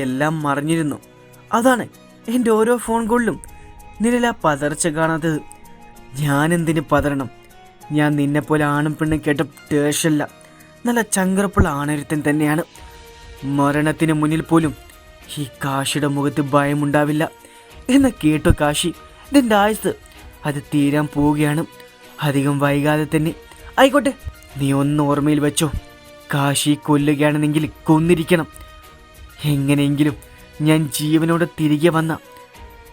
എല്ലാം മറിഞ്ഞിരുന്നു. അതാണ് എന്റെ ഓരോ ഫോൺ കോളിലും നിഴല പതർച്ച കാണാത്തത്. ഞാൻ എന്തിന് പതറണം? ഞാൻ നിന്നെപ്പോലെ ആണും പെണ്ണും കേട്ട ടേഷല്ല നല്ല ചങ്കറപ്പുള്ള ആണരുത്തൻ തന്നെയാണ്. മരണത്തിന് മുന്നിൽ പോലും ഈ കാശിയുടെ മുഖത്ത് ഭയമുണ്ടാവില്ല എന്ന കേട്ടു കാശി. ഇതിന്റെ ആയുസ് അത് തീരാൻ പോവുകയാണ്. അധികം വൈകാതെ തന്നെ. ആയിക്കോട്ടെ നീ ഒന്ന് ഓർമ്മയിൽ വെച്ചോ. കാശി കൊല്ലുകയാണെന്നെങ്കിൽ കൊന്നിരിക്കണം. എങ്ങനെയെങ്കിലും ഞാൻ ജീവനോടെ തിരികെ വന്ന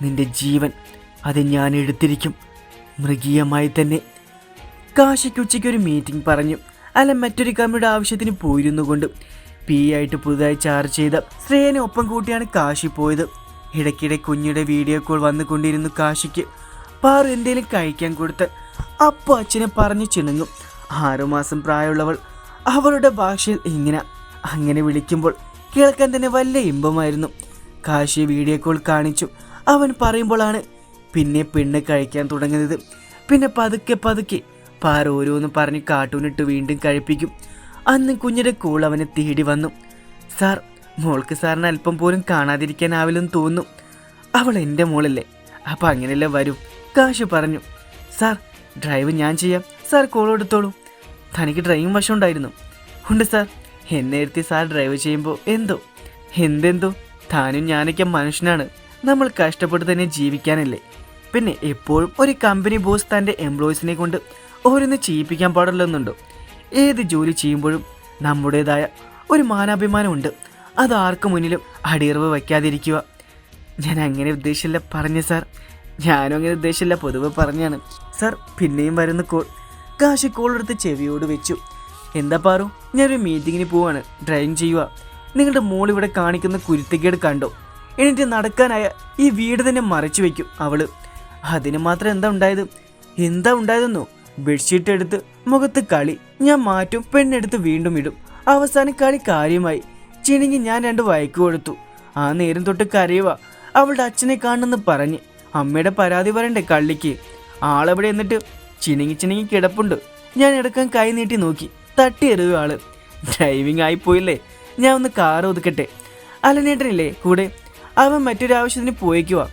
നിന്റെ ജീവൻ അത് ഞാൻ എടുത്തിരിക്കും. മൃഗീയമായി തന്നെ. കാശിക്ക് ഉച്ചയ്ക്ക് ഒരു മീറ്റിംഗ് പറഞ്ഞു. അല്ല മറ്റൊരു കമ്മിയുടെ ആവശ്യത്തിന് പോയിരുന്നു കൊണ്ട് പി ആയിട്ട് പുതുതായി ചാർജ് ചെയ്ത ശ്രേയനെ ഒപ്പം കൂട്ടിയാണ് കാശി പോയത്. ഇടയ്ക്കിടെ കുഞ്ഞിയുടെ വീഡിയോ കോൾ വന്നുകൊണ്ടിരുന്നു കാശിക്ക്. പാറു എന്തേലും കഴിക്കാൻ കൊടുത്ത് അപ്പ അച്ഛനെ പറഞ്ഞു ചിണുങ്ങും. ആറുമാസം പ്രായമുള്ളവൾ അവളുടെ ഭാഷയിൽ ഇങ്ങനെ അങ്ങനെ വിളിക്കുമ്പോൾ കേൾക്കാൻ തന്നെ വല്ല ഇമ്പമായിരുന്നു. കാശി വീഡിയോ കോൾ കാണിച്ചു. അവൻ പറയുമ്പോഴാണ് പിന്നെ പെണ്ണ് കഴിക്കാൻ തുടങ്ങുന്നത്. പിന്നെ പതുക്കെ പതുക്കെ പാറ ഓരോന്ന് പറഞ്ഞ് കാർട്ടൂണിട്ട് വീണ്ടും കഴിപ്പിക്കും. അന്ന് കുഞ്ഞിന്റെ കൂൾ അവനെ തേടി വന്നു. സാർ മോൾക്ക് സാറിന് അല്പം പോലും കാണാതിരിക്കാനാവില്ലെന്ന് തോന്നുന്നു. അവൾ എന്റെ മോളല്ലേ. അപ്പം അങ്ങനെയല്ലേ വരും. കാശു പറഞ്ഞു. സാർ ഡ്രൈവ് ഞാൻ ചെയ്യാം. സാർ കോൾ എടുത്തോളൂ. തനിക്ക് ഡ്രൈവിംഗ് വശം ഉണ്ടായിരുന്നു. ഉണ്ട് സാർ. എന്നെ ഇരുത്തി സാർ ഡ്രൈവ് ചെയ്യുമ്പോൾ എന്തോ? എന്തെന്തോ? താനും ഞാനൊക്കെ മനുഷ്യനാണ്. നമ്മൾ കഷ്ടപ്പെട്ട് തന്നെ ജീവിക്കാനല്ലേ? പിന്നെ എപ്പോഴും ഒരു കമ്പനി ബോസ് തന്റെ എംപ്ലോയീസിനെ കൊണ്ട് ഓരോന്ന് ചെയ്യിപ്പിക്കാൻ പാടില്ലെന്നുണ്ടോ ഏത് ജോലി ചെയ്യുമ്പോഴും നമ്മുടേതായ ഒരു മാനാഭിമാനമുണ്ട്. അത് ആർക്കു മുന്നിലും അടിയറവ് വയ്ക്കാതിരിക്കുക. ഞാൻ അങ്ങനെ ഉദ്ദേശിച്ചില്ല പറഞ്ഞു സാർ. ഞാനും അങ്ങനെ ഉദ്ദേശിച്ചില്ല. പൊതുവെ പറഞ്ഞാണ്. സാർ പിന്നെയും വരുന്ന കോൾ കാശി കോൾ എടുത്ത് ചെവിയോട് വെച്ചു. എന്താ പാറു? ഞാനൊരു മീറ്റിങ്ങിന് പോവാണ്. ഡ്രൈവിംഗ് ചെയ്യുക നിങ്ങളുടെ മോൾ ഇവിടെ കാണിക്കുന്ന കുരുത്തക്കേട് കണ്ടോ? എന്നിട്ട് നടക്കാനായ ഈ വീട് തന്നെ മറച്ചു വെക്കും അവൾ. അതിന് മാത്രം എന്താ ഉണ്ടായത്? എന്താ ഉണ്ടായതെന്നോ? ബെഡ്ഷീറ്റ് എടുത്ത് മുഖത്ത് കളി. ഞാൻ മാറ്റും പെണ്ണെടുത്ത് വീണ്ടും ഇടും. അവസാനം കളി കാര്യമായി. ചിണുങ്ങി ഞാൻ രണ്ട് വയക്ക് കൊടുത്തു ആ നേരം തൊട്ട് കരയുക അവളുടെ അച്ഛനെ കാണുന്നെന്ന് പറഞ്ഞ്. അമ്മയുടെ പരാതി പറയണ്ടേ കള്ളിക്ക്? ആളെവിടെ എന്നിട്ട് ചിണുങ്ങി ചിണുങ്ങി കിടപ്പുണ്ട്. ഞാൻ എടുക്കാൻ കൈ നീട്ടി നോക്കി. തട്ടി എറിയും ആൾ ഡ്രൈവിംഗ് ആയിപ്പോയില്ലേ ഞാൻ ഒന്ന് കാർ ഒതുക്കട്ടെ. അലനേട്ടനില്ലേ? കൂടെ. അവൻ മറ്റൊരാവശ്യത്തിന് പോയേക്കുവാ.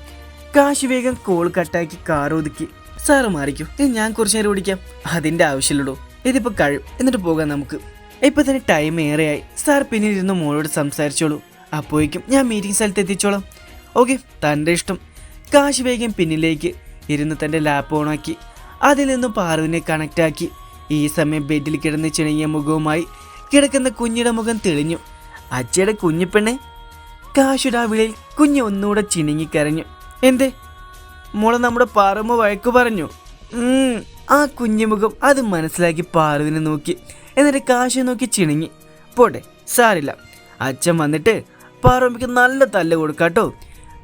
കാശ് വേഗം കോൾ കട്ടാക്കി കാർ ഒതുക്കി. സാറ് മാറിക്കൂ. ഇത് ഞാൻ കുറച്ച് നേരം ഓടിക്കാം. അതിന്റെ ആവശ്യമില്ലടോ. ഇതിപ്പോൾ കഴിയും എന്നിട്ട് പോകാം നമുക്ക്. ഇപ്പം തന്നെ ടൈം ഏറെയായി. സാർ പിന്നെ ഇരുന്ന് മോളോട് സംസാരിച്ചോളൂ. അപ്പോഴേക്കും ഞാൻ മീറ്റിംഗ് സ്ഥലത്ത് എത്തിച്ചോളാം. ഓക്കെ. തന്റെ ഇഷ്ടം. കാശ് വേഗം പിന്നിലേക്ക് ഇരുന്ന് തന്റെ ലാപ്പ് ഓണാക്കി. അതിൽ നിന്നും പാറുവിനെ കണക്റ്റാക്കി. ഈ സമയം ബെഡിൽ കിടന്ന് ചിണങ്ങിയ മുഖവുമായി കിടക്കുന്ന കുഞ്ഞിയുടെ മുഖം തെളിഞ്ഞു. അച്ഛയുടെ കുഞ്ഞിപ്പെണ് കാശുടെ വിളിയിൽ കുഞ്ഞ് ഒന്നുകൂടെ ചിണുങ്ങിക്കരഞ്ഞു എന്തേ? മോളെ നമ്മുടെ പാറമ്മ വഴക്കു പറഞ്ഞു. ആ കുഞ്ഞുമുഖം അത് മനസ്സിലാക്കി പാറുവിനെ നോക്കി. എന്നിട്ട് കാശു നോക്കി ചിണുങ്ങി. പോട്ടെ സാരില്ല. അച്ഛൻ വന്നിട്ട് പാറമ്മയ്ക്ക് നല്ല തല്ല് കൊടുക്കാട്ടോ.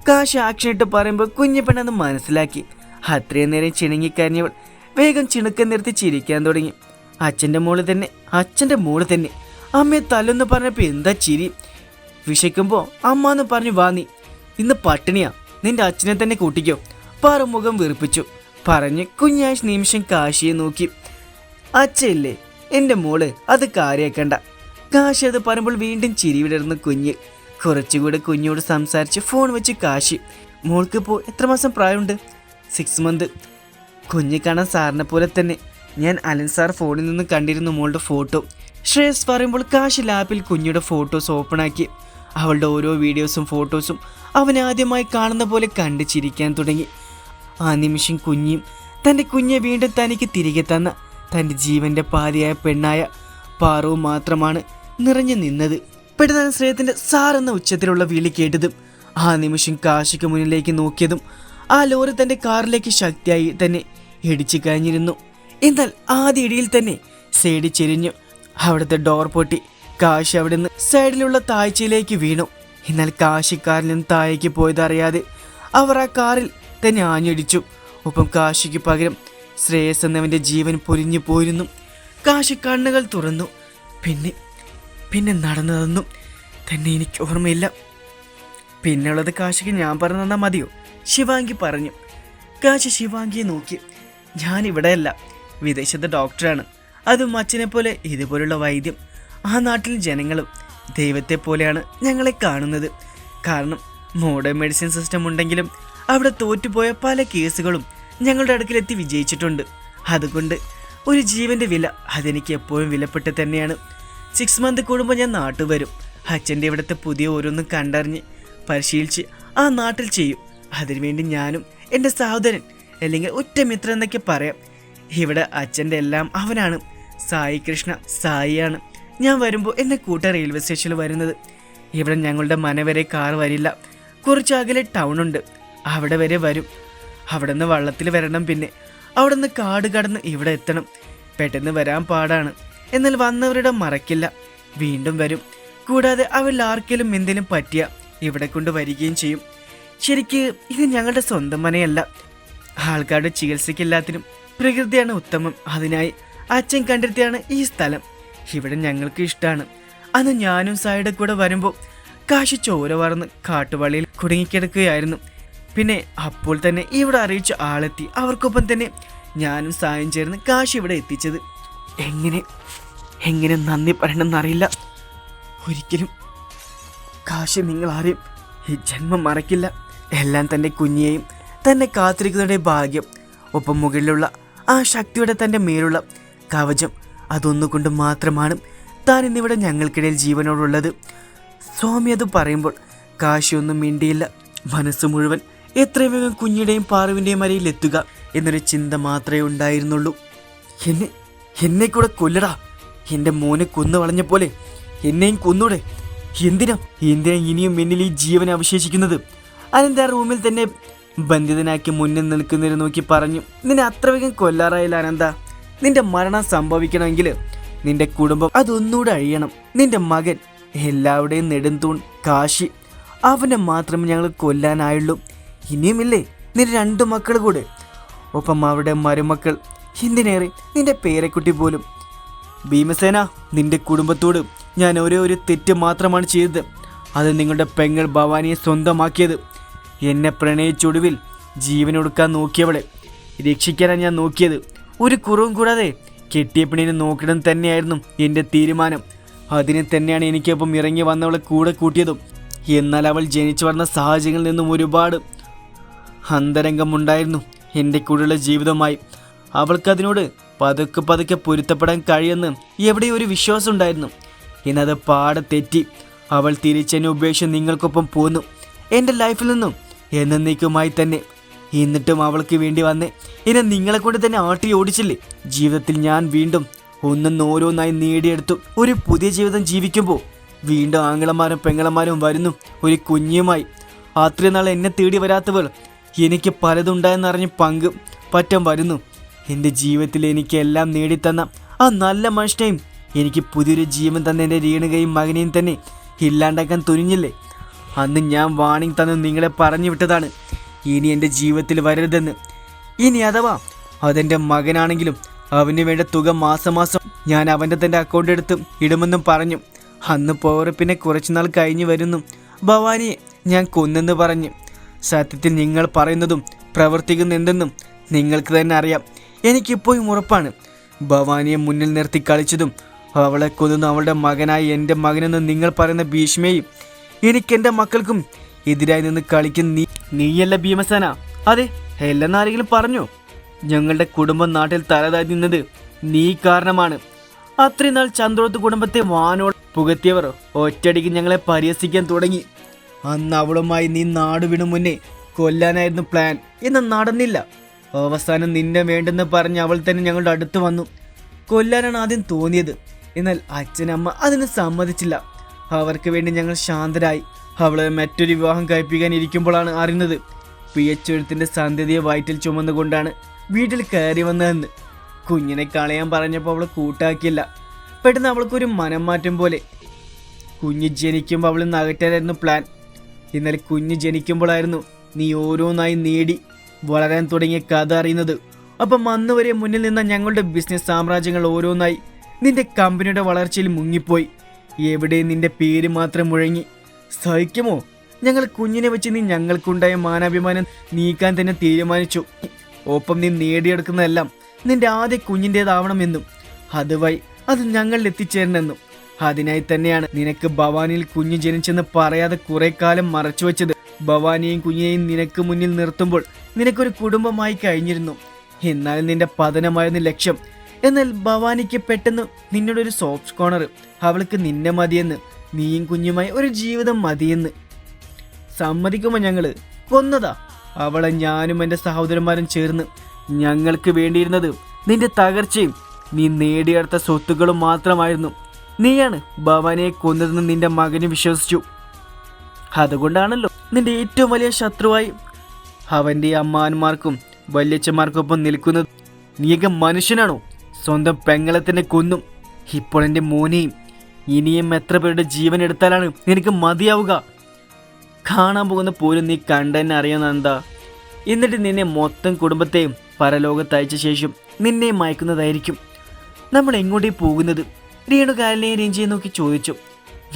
കാശ് ആക്ഷൻ ഇട്ട് പറയുമ്പോൾ കുഞ്ഞിപ്പെണ്ണത് മനസ്സിലാക്കി. അത്രയും നേരം ചിണുങ്ങിക്കരഞ്ഞവൾ വേഗം ചിണുക്കം നിർത്തി ചിരിക്കാൻ തുടങ്ങി. അച്ഛന്റെ മോൾ തന്നെ അച്ഛന്റെ മോൾ തന്നെ. അമ്മയെ തല്ലെന്ന് പറഞ്ഞപ്പോൾ എന്താ ചിരി? വിശക്കുമ്പോൾ അമ്മ എന്ന് പറഞ്ഞു വാ നീ. ഇന്ന് പട്ടിണിയാ. നിന്റെ അച്ഛനെ തന്നെ കൂട്ടിക്കോ. പാറ മുഖം വീർപ്പിച്ചു. പറഞ്ഞ് കുഞ്ഞാഴ്ച നിമിഷം കാശിയെ നോക്കി. അച്ഛയില്ലേ എന്റെ മോൾ അത് കാര്യാക്കണ്ട. കാശി അത് പറയുമ്പോൾ വീണ്ടും ചിരി വിടർന്ന കുഞ്ഞ്. കുറച്ചുകൂടെ കുഞ്ഞോട് സംസാരിച്ച് ഫോൺ വെച്ച് കാശി. മോൾക്ക് ഇപ്പോൾ എത്ര മാസം പ്രായമുണ്ട്? സിക്സ് മന്ത് കുഞ്ഞ് കാണാൻ സാറിനെ പോലെ തന്നെ. ഞാൻ അലൻ സാർ ഫോണിൽ നിന്ന് കണ്ടിരുന്നു മോളുടെ ഫോട്ടോ. ശ്രേയസ് പറയുമ്പോൾ കാശ് ലാപ്പിൽ കുഞ്ഞിയുടെ ഫോട്ടോസ് ഓപ്പൺ ആക്കി. അവളുടെ ഓരോ വീഡിയോസും ഫോട്ടോസും അവൻ ആദ്യമായി കാണുന്ന പോലെ കണ്ട് ചിരിക്കാൻ തുടങ്ങി. ആ നിമിഷം കുഞ്ഞിയും തന്റെ കുഞ്ഞെ വീണ്ടും തനിക്ക് തിരികെ തന്ന തന്റെ ജീവന്റെ പാതിയായ പെണ്ണായ പാറു മാത്രമാണ് നിറഞ്ഞു നിന്നത്. പെട്ടെന്ന് ശ്രേയത്തിന്റെ സാർ എന്ന ഉച്ചത്തിലുള്ള വിളി കേട്ടതും. ആ നിമിഷം കാശിക്ക് മുന്നിലേക്ക് നോക്കിയതും ആ ലോറി തന്റെ കാറിലേക്ക് ശക്തിയായി തന്നെ ഇടിച്ചു കഴിഞ്ഞിരുന്നു. എന്നാൽ ആദ്യ ഇടിയിൽ തന്നെ സൈഡ് ചെരിഞ്ഞു. അവിടുത്തെ ഡോർ പൊട്ടി. കാശ് അവിടെ നിന്ന് സൈഡിലുള്ള താഴ്ചയിലേക്ക് വീണു. എന്നാൽ കാശി കാറിൽ നിന്ന് താഴേക്ക് പോയതറിയാതെ അവർ ആ കാറിൽ തന്നെ ആഞ്ഞടിച്ചു. ഒപ്പം കാശിക്ക് പകരം ശ്രേയസ് എന്നവന്റെ ജീവൻ പൊരിഞ്ഞു പോയിരുന്നു. കാശി കണ്ണുകൾ തുറന്നു. പിന്നെ പിന്നെ നടന്നതൊന്നും തന്നെ എനിക്ക് ഓർമ്മയില്ല. പിന്നുള്ളത് കാശിക്ക് ഞാൻ പറഞ്ഞു തന്നാൽ മതിയോ? ശിവാങ്കി പറഞ്ഞു. കാശി ശിവാങ്കിയെ നോക്കി. ഞാൻ ഇവിടെയല്ല വിദേശത്തെ ഡോക്ടറാണ്. അതും അച്ഛനെ പോലെ ഇതുപോലുള്ള വൈദ്യം. ആ നാട്ടിൽ ജനങ്ങളും ദൈവത്തെ പോലെയാണ് ഞങ്ങളെ കാണുന്നത്. കാരണം മോഡേൺ മെഡിസിൻ സിസ്റ്റം ഉണ്ടെങ്കിലും അവിടെ തോറ്റുപോയ പല കേസുകളും ഞങ്ങളുടെ അടുക്കിലെത്തി വിജയിച്ചിട്ടുണ്ട്. അതുകൊണ്ട് ഒരു ജീവന്റെ വില അതെനിക്ക് എപ്പോഴും വിലപ്പെട്ട് തന്നെയാണ്. സിക്സ് മന്ത് കൂടുമ്പോൾ ഞാൻ നാട്ടിൽ വരും. അച്ഛന്റെ ഇവിടുത്തെ പുതിയ ഓരോന്നും കണ്ടറിഞ്ഞ് പരിശീലിച്ച് ആ നാട്ടിൽ ചെയ്യും. അതിനുവേണ്ടി ഞാനും എന്റെ സഹോദരൻ അല്ലെങ്കിൽ ഒറ്റ മിത്രം എന്നൊക്കെ പറയാം. ഇവിടെ അച്ഛന്റെ എല്ലാം അവനാണ്. സായി കൃഷ്ണ സായിയാണ്. ഞാൻ വരുമ്പോൾ എന്നെ കൂട്ട റെയിൽവേ സ്റ്റേഷനിൽ വരുന്നത്. ഇവിടെ ഞങ്ങളുടെ മന വരെ കാർ വരില്ല. കുറച്ച് അകലെ ടൗൺ ഉണ്ട്. അവിടെ വരെ വരും. അവിടെ നിന്ന് വള്ളത്തിൽ വരണം പിന്നെ. അവിടെ നിന്ന് കാട് കടന്ന് ഇവിടെ എത്തണം. പെട്ടെന്ന് വരാൻ പാടാണ്. എന്നാൽ വന്നവരുടെ മറക്കില്ല. വീണ്ടും വരും. കൂടാതെ അവരിൽ ആർക്കെങ്കിലും എന്തെങ്കിലും പറ്റിയ ഇവിടെ കൊണ്ട് വരികയും ചെയ്യും. ശരിക്ക് ഇത് ഞങ്ങളുടെ സ്വന്തം മനയല്ല. ആൾക്കാരുടെ ചികിത്സയ്ക്കെല്ലാത്തിനും പ്രകൃതിയാണ് ഉത്തമം. അതിനായി അച്ഛൻ കണ്ടെത്തിയാണ് ഈ സ്ഥലം. ഇവിടെ ഞങ്ങൾക്ക് ഇഷ്ടമാണ് അന്ന് ഞാനും സായുടെ കൂടെ വരുമ്പോൾ കാശി ചോര വറന്ന് കാട്ടുവള്ളിയിൽ കുടുങ്ങിക്കിടക്കുകയായിരുന്നു. പിന്നെ അപ്പോൾ തന്നെ ഇവിടെ അറിയിച്ച ആളെത്തി. അവർക്കൊപ്പം തന്നെ ഞാനും സായം ചേർന്ന് കാശി ഇവിടെ എത്തിച്ചത്. എങ്ങനെ? എങ്ങനെ നന്ദി പറയണമെന്നറിയില്ല. ഒരിക്കലും കാശി നിങ്ങളാരെയും ഈ ജന്മം മറക്കില്ല. എല്ലാം തന്റെ കുഞ്ഞിയെയും തന്നെ കാത്തിരിക്കുന്നവരുടെ ഭാഗ്യം. ഒപ്പം മുകളിലുള്ള ആ ശക്തിയുടെ തന്റെ മേലുള്ള കവചം അതൊന്നുകൊണ്ട് മാത്രമാണ് താൻ ഇന്നിവിടെ ഞങ്ങൾക്കിടയിൽ ജീവനോടുള്ളത്. സ്വാമി അത് പറയുമ്പോൾ കാശിയൊന്നും മിണ്ടിയില്ല. മനസ്സ് മുഴുവൻ എത്രയും വേഗം കുഞ്ഞിയുടെയും പാറുവിന്റെയും അരയിൽ എത്തുക എന്നൊരു ചിന്ത മാത്രമേ ഉണ്ടായിരുന്നുള്ളൂ. എന്നെ എന്നെ കൂടെ കൊല്ലടാ. എന്റെ മോനെ കൊന്നു വളഞ്ഞ പോലെ എന്നെയും കൊന്നൂടെ. എന്തിനാ എന്തിനാ ഇനിയും എന്നിൽ ഈ ജീവൻ അവശേഷിക്കുന്നത്? അനന്ത റൂമിൽ തന്നെ ബന്ധിതനാക്കി മുന്നിൽ നിൽക്കുന്നതിന് നോക്കി പറഞ്ഞു നിന്നെ അത്ര വേഗം കൊല്ലാറായില്ല അനന്ത. നിന്റെ മരണം സംഭവിക്കണമെങ്കിൽ നിന്റെ കുടുംബം അതൊന്നുകൂടെ അഴിയണം. നിന്റെ മകൻ എല്ലാവരുടെയും നെടുന്തൂൺ കാശി അവനെ മാത്രമേ ഞങ്ങൾ കൊല്ലാനായുള്ളൂ. ഇനിയുമില്ലേ നിന്റെ രണ്ട് മക്കൾ കൂടെ? ഒപ്പം അവരുടെ മരുമക്കൾ എന്തിനേറെ? നിന്റെ പേരക്കുട്ടി പോലും. ഭീമസേന നിന്റെ കുടുംബത്തോട് ഞാൻ ഒരേ ഒരു തെറ്റ് മാത്രമാണ് ചെയ്തത്. അത് നിങ്ങളുടെ പെങ്ങൾ ഭവാനിയെ സ്വന്തമാക്കിയത്. എന്നെ പ്രണയിച്ചൊടുവിൽ ജീവനൊടുക്കാൻ നോക്കിയവളെ. രക്ഷിക്കാനാണ് ഞാൻ നോക്കിയത്. ഒരു കുറവും കൂടാതെ കെട്ടിയ പെണ്ണിനെ നോക്കണം തന്നെയായിരുന്നു എന്റെ തീരുമാനം. അതിനെ തന്നെയാണ് എനിക്കൊപ്പം ഇറങ്ങി വന്നവളെ കൂടെ കൂട്ടിയതും. എന്നാൽ അവൾ ജനിച്ചു വളർന്ന സാഹചര്യങ്ങളിൽ നിന്നും ഒരുപാട് അന്തരംഗമുണ്ടായിരുന്നു എന്റെ കൂടെയുള്ള ജീവിതമായി അവൾക്കതിനോട് പതുക്കെ പതുക്കെ പൊരുത്തപ്പെടാൻ കഴിയുമെന്ന് എവിടെയോ ഒരു വിശ്വാസം ഉണ്ടായിരുന്നു. എന്നത് പാടെ തെറ്റി. അവൾ തിരിച്ചെന്നെ ഉപേക്ഷിച്ച് നിങ്ങൾക്കൊപ്പം പോന്നു. എന്റെ ലൈഫിൽ നിന്നും എന്നേക്കുമായി തന്നെ. എന്നിട്ടും അവൾക്ക് വേണ്ടി വന്ന് എന്നെ നിങ്ങളെ കൊണ്ട് തന്നെ ആട്ടി ഓടിച്ചില്ലേ? ജീവിതത്തിൽ ഞാൻ വീണ്ടും ഒന്നും ഓരോന്നായി നേടിയെടുത്തു. ഒരു പുതിയ ജീവിതം ജീവിക്കുമ്പോൾ വീണ്ടും ആങ്ങളമാരും പെങ്ങളമാരും വരുന്നു. ഒരു കുഞ്ഞുമായി. അത്രയും നാൾ എന്നെ തേടി വരാത്തവൾ എനിക്ക് പലതുണ്ടായെന്നറിഞ്ഞ് പങ്ക് പറ്റം വരുന്നു. എന്റെ ജീവിതത്തിൽ എനിക്ക് എല്ലാം നേടിത്തന്ന ആ നല്ല മനുഷ്യനെയും എനിക്ക് പുതിയൊരു ജീവൻ തന്ന എന്റെ രീണുകയും മകനെയും തന്നെ ഇല്ലാണ്ടാക്കാൻ തുനിഞ്ഞില്ലേ? അന്ന് ഞാൻ വാണിംഗ് തന്നു നിങ്ങളെ പറഞ്ഞു വിട്ടതാണ്. ഇനി എന്റെ ജീവിതത്തിൽ വരരുതെന്ന്. ഇനി അഥവാ അതെന്റെ മകനാണെങ്കിലും അവന് വേണ്ട തുക മാസം മാസം ഞാൻ അവന്റെ തന്റെ അക്കൗണ്ട് എടുത്ത് ഇടുമെന്നും പറഞ്ഞു. അന്ന് പോറപ്പിനെ കുറച്ചുനാൾ കഴിഞ്ഞ് വരുന്നു. ഭവാനിയെ ഞാൻ കൊന്നെന്ന് പറഞ്ഞു. സത്യത്തിൽ നിങ്ങൾ പറയുന്നതും പ്രവർത്തിക്കുന്ന എന്തെന്നും നിങ്ങൾക്ക് തന്നെ അറിയാം. എനിക്കിപ്പോഴും ഉറപ്പാണ്. ഭവാനിയെ മുന്നിൽ നിർത്തി കളിച്ചതും അവളെ കൊന്നു അവളുടെ മകനായി എന്റെ മകനെന്ന് നിങ്ങൾ പറയുന്ന ഭീഷ്മയും എനിക്ക് എന്റെ മക്കൾക്കും എതിരായി നിന്ന് കളിക്കുന്ന നീ നീയല്ല ഭീമസേന. അതെ എല്ലാം ആരെങ്കിലും പറഞ്ഞു? ഞങ്ങളുടെ കുടുംബം നാട്ടിൽ തലതായി നിന്നത് നീ കാരണമാണ്. അത്രയും നാൾ ചന്ദ്രോത്ത് കുടുംബത്തെ വാനോട് പുകത്തിയവർ ഒറ്റടിക്ക് ഞങ്ങളെ പരിഹസിക്കാൻ തുടങ്ങി. അന്ന് അവളുമായി നീ നാട് വിടും മുന്നേ കൊല്ലാനായിരുന്നു പ്ലാൻ എന്ന് നടന്നില്ല. അവസാനം നിന്നെ വേണ്ടെന്ന് പറഞ്ഞ് അവൾ തന്നെ ഞങ്ങളുടെ അടുത്ത് വന്നു. കൊല്ലാനാണ് ആദ്യം തോന്നിയത്. എന്നാൽ അച്ഛനമ്മ അതിന് സമ്മതിച്ചില്ല. അവർക്ക് വേണ്ടി ഞങ്ങൾ ശാന്തരായി. അവളെ മറ്റൊരു വിവാഹം കഴിപ്പിക്കാൻ ഇരിക്കുമ്പോഴാണ് അറിയുന്നത്. പി എച്ച് എഴുത്തിന്റെ സന്ധ്യതയെ വയറ്റിൽ ചുമന്നുകൊണ്ടാണ് വീട്ടിൽ കയറി വന്നതെന്ന്. കുഞ്ഞിനെ കളയാൻ പറഞ്ഞപ്പോൾ അവളെ കൂട്ടാക്കിയില്ല. പെട്ടെന്ന് അവൾക്കൊരു മനം മാറ്റം പോലെ. കുഞ്ഞ് ജനിക്കുമ്പോൾ അവൾ നകറ്റാനായിരുന്നു പ്ലാൻ. എന്നാൽ കുഞ്ഞ് ജനിക്കുമ്പോഴായിരുന്നു നീ ഓരോന്നായി നേടി വളരാൻ തുടങ്ങിയ കഥ അറിയുന്നത്. അപ്പം അന്ന് വരെ മുന്നിൽ നിന്ന ഞങ്ങളുടെ ബിസിനസ് സാമ്രാജ്യങ്ങൾ ഓരോന്നായി. നിന്റെ കമ്പനിയുടെ വളർച്ചയിൽ മുങ്ങിപ്പോയി. എവിടെ നിന്റെ പേര് മാത്രം മുഴങ്ങി? സഹിക്കുമോ? ഞങ്ങൾ കുഞ്ഞിനെ വെച്ച് നീ ഞങ്ങൾക്കുണ്ടായ മാനാഭിമാനം നീക്കാൻ തന്നെ തീരുമാനിച്ചു. ഒപ്പം നീ നേടിയെടുക്കുന്നതെല്ലാം നിന്റെ ആദ്യ കുഞ്ഞിന്റേതാവണമെന്നും അതുവഴി അത് ഞങ്ങളിൽ എത്തിച്ചേരണമെന്നും. അതിനായി തന്നെയാണ് നിനക്ക് ഭവാനിയിൽ കുഞ്ഞ് ജനിച്ചെന്ന് പറയാതെ കുറെ കാലം മറച്ചു വെച്ചത്. ഭവാനിയെയും കുഞ്ഞിനെയും നിനക്ക് മുന്നിൽ നിർത്തുമ്പോൾ നിനക്കൊരു കുടുംബമായി കഴിഞ്ഞിരുന്നു. എന്നാൽ നിന്റെ പതനമായിരുന്ന ലക്ഷ്യം എന്നാൽ ഭവാനിക്ക് പെട്ടെന്ന് നിന്നോടൊരു സോഫ്റ്റ് കോർണർ അവൾക്ക് നിന്നെ മതിയെന്ന് നീയും കുഞ്ഞുമായി ഒരു ജീവിതം മതിയെന്ന്. സമ്മതിക്കുമോ ഞങ്ങൾ കൊന്നതാ. അവളെ ഞാനും എന്റെ സഹോദരന്മാരും ചേർന്ന് ഞങ്ങൾക്ക് വേണ്ടിയിരുന്നത് നിന്റെ തകർച്ചയും നീ നേടിയെടുത്ത സ്വത്തുക്കളും മാത്രമായിരുന്നു. നീയാണ് ഭവാനിയെ കൊന്നതെന്ന് നിന്റെ മകന് വിശ്വസിച്ചു. അതുകൊണ്ടാണല്ലോ നിന്റെ ഏറ്റവും വലിയ ശത്രുവായി അവന്റെ അമ്മാന്മാർക്കും വല്യച്ഛന്മാർക്കൊപ്പം നിൽക്കുന്നത്. നീയൊക്കെ മനുഷ്യനാണോ? സ്വന്തം പെങ്ങളെ തന്നെ കൊന്നും. ഇപ്പോൾ എന്റെ മോനെയും ഇനിയും എത്ര പേരുടെ ജീവൻ എടുത്താലാണ് നിനക്ക് മതിയാവുക? കാണാൻ പോകുന്ന പോലും നീ കണ്ടെന്നെ അറിയുന്ന എന്താ? എന്നിട്ട് നിന്നെ മൊത്തം കുടുംബത്തെയും പരലോകത്ത് അയച്ച ശേഷം നിന്നെ മയക്കുന്നതായിരിക്കും. നമ്മൾ എങ്ങോട്ടേ പോകുന്നത്? രേണുകാലിനെയും രഞ്ജിയെ നോക്കി ചോദിച്ചു.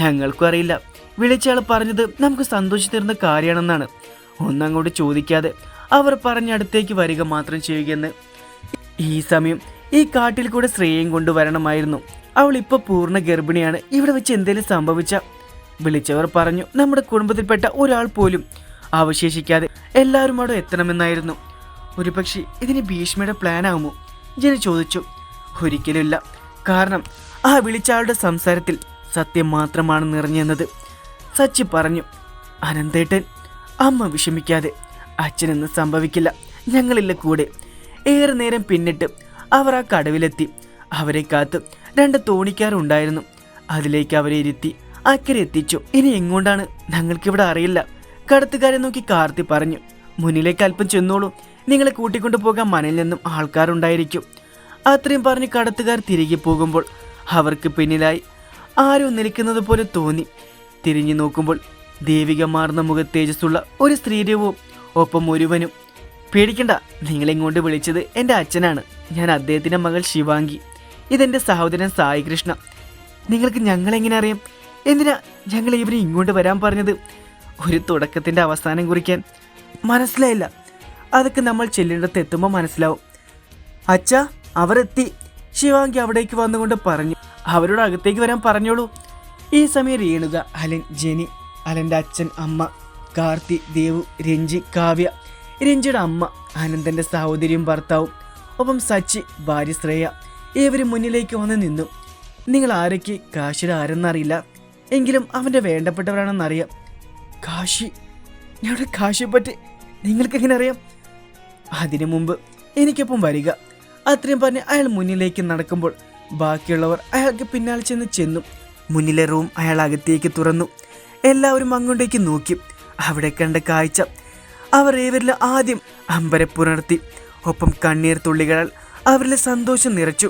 ഞങ്ങൾക്കും അറിയില്ല. വിളിച്ചയാൾ പറഞ്ഞത് നമുക്ക് സന്തോഷിച്ചു തരുന്ന കാര്യമാണെന്നാണ്. ഒന്നങ്ങോട്ട് ചോദിക്കാതെ അവർ പറഞ്ഞടുത്തേക്ക് വരിക മാത്രം ചെയ്യുകയെന്ന്. ഈ സമയം ഈ കാട്ടിൽ കൂടെ ശ്രേയം കൊണ്ടുവരണമായിരുന്നു. അവൾ ഇപ്പോൾ പൂർണ ഗർഭിണിയാണ്. ഇവിടെ വെച്ച് എന്തെങ്കിലും സംഭവിച്ച? വിളിച്ചവർ പറഞ്ഞു നമ്മുടെ കുടുംബത്തിൽപ്പെട്ട ഒരാൾ പോലും അവശേഷിക്കാതെ എല്ലാവരും അവിടെ എത്തണമെന്നായിരുന്നു. ഒരുപക്ഷെ ഇതിന് ഭീഷ്മയുടെ പ്ലാൻ ആകുമോ ജന ചോദിച്ചു. ഒരിക്കലുമില്ല. കാരണം ആ വിളിച്ച ആളുടെ സംസാരത്തിൽ സത്യം മാത്രമാണ് നിറഞ്ഞെന്നത്. സച്ചി പറഞ്ഞു അനന്തേട്ടൻ അമ്മ വിഷമിക്കാതെ അച്ഛനൊന്നും സംഭവിക്കില്ല. ഞങ്ങളില്ല കൂടെ. ഏറെ നേരം പിന്നിട്ട് അവർ ആ കടവിലെത്തി. അവരെ കാത്ത് രണ്ട് തോണിക്കാരുണ്ടായിരുന്നു. അതിലേക്ക് അവരെ ഇരുത്തി അക്കരെ എത്തിച്ചു. ഇനി എങ്ങോട്ടാണ് ഞങ്ങൾക്കിവിടെ അറിയില്ല. കടത്തുകാരെ നോക്കി കാർത്തി പറഞ്ഞു. മുന്നിലേക്ക് അല്പം ചെന്നോളൂ. നിങ്ങളെ കൂട്ടിക്കൊണ്ടു പോകാൻ മനയിൽ നിന്നും ആൾക്കാരുണ്ടായിരിക്കും. അത്രയും പറഞ്ഞ് കടത്തുകാർ തിരികെ പോകുമ്പോൾ അവർക്ക് പിന്നിലായി ആരോ നിൽക്കുന്നത് പോലെ തോന്നി. തിരിഞ്ഞു നോക്കുമ്പോൾ ദേവികമാർന്ന മുഖ തേജസ്സുള്ള ഒരു സ്ത്രീരൂപവും ഒപ്പം ഒരുവനും പേടിക്കണ്ട. നിങ്ങളിങ്ങോട്ട് വിളിച്ചത് എന്റെ അച്ഛനാണ്. ഞാൻ അദ്ദേഹത്തിന്റെ മകൾ ശിവാംഗി ഇതെന്റെ സഹോദരൻ സായി കൃഷ്ണ. നിങ്ങൾക്ക് ഞങ്ങളെങ്ങനെ അറിയാം? എന്തിനാ ഞങ്ങൾ ഇവരെ ഇങ്ങോട്ട് വരാൻ പറഞ്ഞത്? ഒരു തുടക്കത്തിന്റെ അവസാനം കുറിക്കാൻ മനസ്സിലായില്ല. അതൊക്കെ നമ്മൾ ചെല്ലേണ്ടത്ത് എത്തുമ്പോൾ മനസ്സിലാവും. അച്ഛ അവരെത്തി. ശിവാംഗി അവിടേക്ക് വന്നുകൊണ്ട് പറഞ്ഞു അവരോട് അകത്തേക്ക് വരാൻ പറഞ്ഞോളൂ. ഈ സമയം രേണുക അലൻ ജെനി അലന്റെ അച്ഛൻ അമ്മ കാർത്തി ദേവു രഞ്ജി കാവ്യ രഞ്ജിയുടെ അമ്മ ആനന്ദന്റെ സഹോദരിയും ഭർത്താവും ഒപ്പം സച്ചി ഭാര്യ ശ്രേയ ഏവരും മുന്നിലേക്ക് വന്ന് നിന്നു. നിങ്ങൾ ആരൊക്കെ? കാശിയുടെ ആരെന്നറിയില്ല. എങ്കിലും അവന്റെ വേണ്ടപ്പെട്ടവരാണെന്നറിയാം. കാശി? ഞങ്ങളുടെ കാശിയെ പറ്റി നിങ്ങൾക്ക് എങ്ങനെ അറിയാം? അതിനു മുമ്പ് എനിക്കൊപ്പം വരിക. അത്രയും പറഞ്ഞ് അയാൾ മുന്നിലേക്ക് നടക്കുമ്പോൾ ബാക്കിയുള്ളവർ അയാൾക്ക് പിന്നാലെ ചെന്ന് ചെന്നു. മുന്നിലെ റൂം അയാൾ അകത്തേക്ക് തുറന്നു. എല്ലാവരും അങ്ങോട്ടേക്ക് നോക്കി. അവിടെ കണ്ട കാഴ്ച അവർ ഏവരിലും ആദ്യം അമ്പരപ്പുണർത്തി ഒപ്പം കണ്ണീർ തുള്ളികളാൽ അവരിലെ സന്തോഷം നിറച്ചു.